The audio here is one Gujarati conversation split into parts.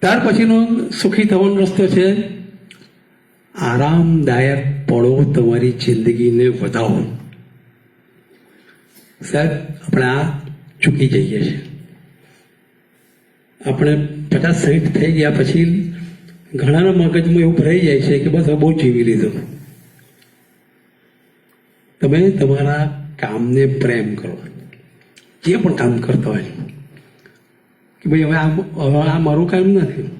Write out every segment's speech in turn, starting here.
ત્યાર પછીનો સુખી થવાનો રસ્તો છે, આરામદાયક પડો તમારી જિંદગીને વધાવો. સાહેબ, આપણે આ ચૂકી જઈએ છીએ. આપણે પચાસ સાઠ થઈ ગયા પછી ઘણાના મગજમાં એવું ભરાઈ જાય છે કે બસ હવે બહુ જીવી લીધું. તમે તમારા કામને પ્રેમ કરો. જે પણ કામ કરતા હોય. કે ભાઈ, હવે આ હવે આ મારું કામ નથી.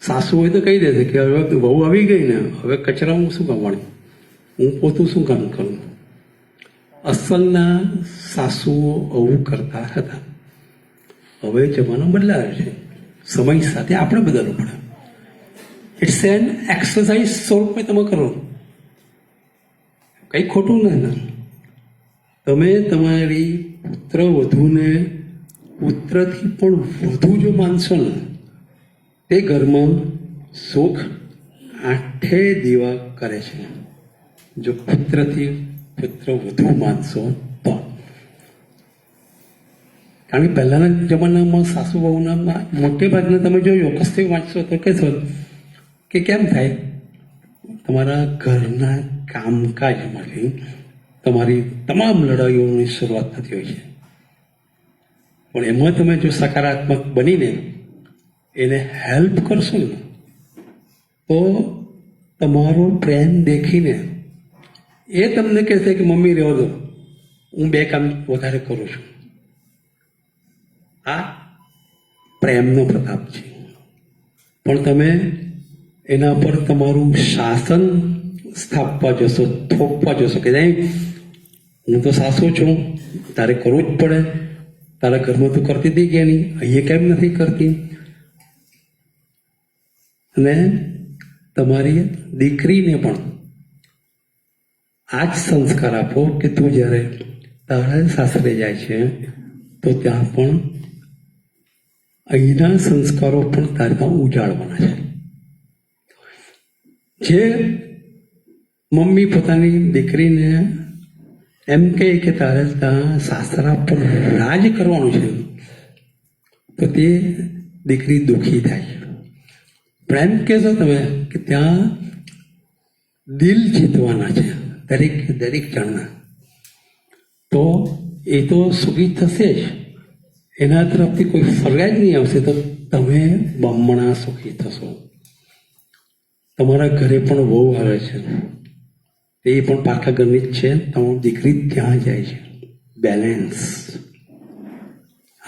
સાસુ હોય તો કહી દેશે કે હવે વહુ આવી ગઈ ને, હવે કચરા હું શું કરવાનું હું પોતું શું કામ કરું? અસલના સાસુઓ આવું કરતા હતા. હવે જમાનો બદલાયો છે. સમય સાથે આપણે બદલવું પડે. ઇટ્સ એન એક્સરસાઇઝ સ્વરૂપે તમે કરો. કંઈ ખોટું નહીં તમે તમારી પુત્ર વધુને પુત્રથી પણ વધુ જો માનશો ને. તે ઘરમાં સુખ આઠે દીવા કરે છે. જો પુત્રથી પુત્ર વધુ માનશો તો. કારણ કે પહેલાના જમાનામાં સાસુ બહુના મોટે ભાગના તમે જો કસ્તે વાંચશો તો કહેશો કે કેમ થાય? તમારા ઘરના કામકાજમાંથી તમારી તમામ લડાઈઓની શરૂઆત થતી હોય છે. પણ એમાં તમે જો સકારાત્મક બનીને એને હેલ્પ કરશો ને, તો તમારો પ્રેમ દેખીને એ તમને કહેશે કે, મમ્મી રહ્યો દો. હું બે કામ વધારે કરું છું. આ પ્રેમનો પ્રતાપ છે. પણ તમે એના પર તમારું શાસન સ્થાપવા જશો, થોપવા જશો કે નહીં? હું તો સાસુ છું, તારે કરવું જ પડે. તારા ઘરમાં તું કરતી હતી કે નહીં? અહીંયા કેમ નથી કરતી? અને તમારી દીકરીને પણ આ જ સંસ્કાર આપો કે તું જ્યારે તારા સાસરે જાય છે, તો ત્યાં પણ અહીંના સંસ્કારો પણ તારા ઉજાળવાના છે. જે મમ્મી પોતાની દીકરીને એમ કહે કે તારે ત્યાં સાસરા પર રાજ કરવાનું છે. તો તે દીકરી દુઃખી થાય. પણ એમ કહેશો તમે કે ત્યાં દિલ જીતવાના છે, દરેક દરેક જણના. તો એ તો સુખી થશે જ. એના તરફથી કોઈ ફરિયાદ નહીં આવશે તો તમે બમણા સુખી થશો. તમારા ઘરે પણ બહુ આવે છે. એ પણ પાકા ઘરની જ છે. તમારી દીકરી ત્યાં જાય છે. બેલેન્સ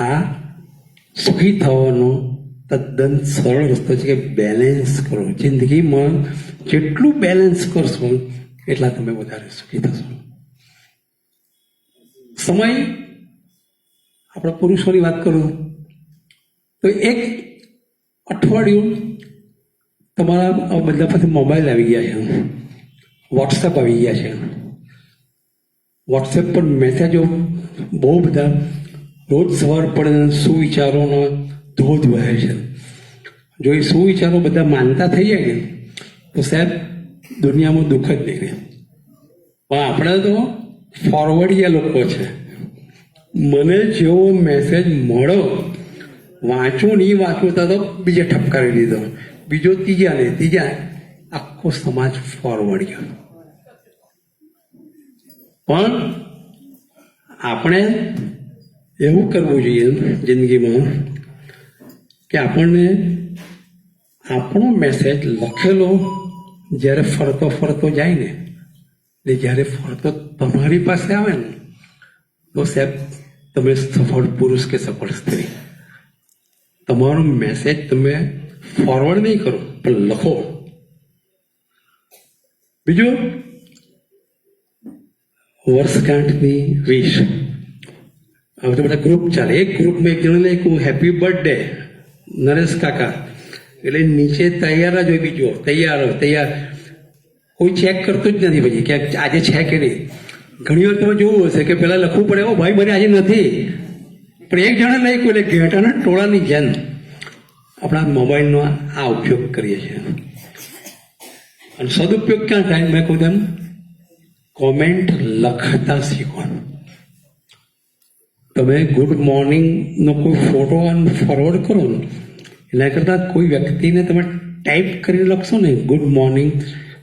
આ સુખી થવાનો તદ્દન સરળ રસ્તો છે કે બેલેન્સ કરો. જિંદગીમાં જેટલું બેલેન્સ કરશો, એટલા તમે વધારે સુખી થશો. સમય, આપણા પુરુષોની વાત કરું, તો એક અઠવાડિયું તમારા બધા પાસે મોબાઈલ આવી ગયા છે. વોટ્સએપ આવી ગયા છે. વોટ્સએપ પર મેસેજો બહુ બધા રોજ સવાર પડે સુવિચારોનો ધોધ વહે છે. જો એ સુવિચારો બધા માનતા થઈ જાય ને, તો સાહેબ દુનિયામાં દુઃખ જ નહીં રહે પણ આપણે તો ફોરવર્ડિયા લોકો છે. મને જેવો મેસેજ મળ્યો, વાંચું નહીં વાંચું તો બીજે ઠપકારી દીધો. બીજો ત્રીજા ને ત્રીજા. આખો સમાજ ફોરવર્ડ ગયો. પણ આપણે એવું કરવું જોઈએ જિંદગીમાં કે આપણને આપણો મેસેજ લખેલો જ્યારે ફરતો ફરતો જાય ને ને જ્યારે ફરતો તમારી પાસે આવે ને, તો સાહેબ તમે સફળ પુરુષ કે સફળ સ્ત્રી? તમારો મેસેજ તમે ફોરવર્ડ નહીં કરો, પણ લખો. બીજું? વર્ષગાંઠની વિશ હવે તો બધા ગ્રુપ ચાલે. એક ગ્રુપમાં એક જણાને લખ્યું હેપી બર્થડે નરેશ કાકા. એટલે નીચે તૈયાર જ હોય બીજો. તૈયાર તૈયાર. કોઈ ચેક કરતું જ નથી પછી, કે આજે છે કે નહીં. ઘણી વાર તમે જોવું હશે કે પેલા લખવું પડે, ઓ ભાઈ, મને આજે નથી. પણ એક જણા લખ્યું એટલે ઘેટાના ટોળાની જેમ આપણા મોબાઈલનો આ ઉપયોગ કરીએ છીએ. અને સદુપયોગ ક્યાં થાય મેં કહું તેમ કોમેન્ટ લખતા શીખવાનું. તમે ગુડ મોર્નિંગનો કોઈ ફોટો અને ફોરવર્ડ કરો ને, એના કરતાં કોઈ વ્યક્તિને તમે ટાઈપ કરીને લખશો ને ગુડ મોર્નિંગ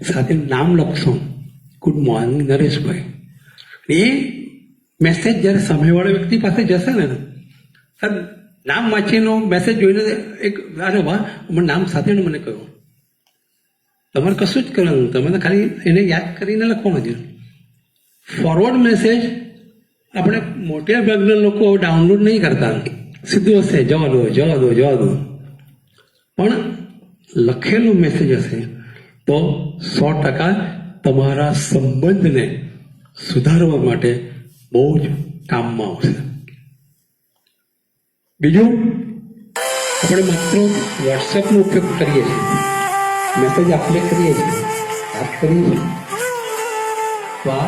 સાથે નામ લખશો. ગુડ મોર્નિંગ નરેશભાઈ. એ મેસેજ જ્યારે સામેવાળા વ્યક્તિ પાસે જશે ને સર નામ વાંચીનો મેસેજ જોઈને એક, અરે વાહ નામ સાથે મને કહ્યું. તમારે કશું જ કરવાનું. તમે તો ખાલી એને યાદ કરીને લખવાનું છે ફોરવર્ડ મેસેજ આપણે મોટા ભાગના લોકો ડાઉનલોડ નહીં કરતા. સીધું હશે, જવા દો જવા દો જવા દો. પણ લખેલો મેસેજ હશે તો સો ટકા તમારા સંબંધને સુધારવા માટે બહુ જ કામમાં આવશે. બીજું, આપણે માત્ર વોટ્સએપનો ઉપયોગ કરીએ છીએ. મેસેજ આપણે કરીએ છીએ વાત કરીએ છીએ તો આ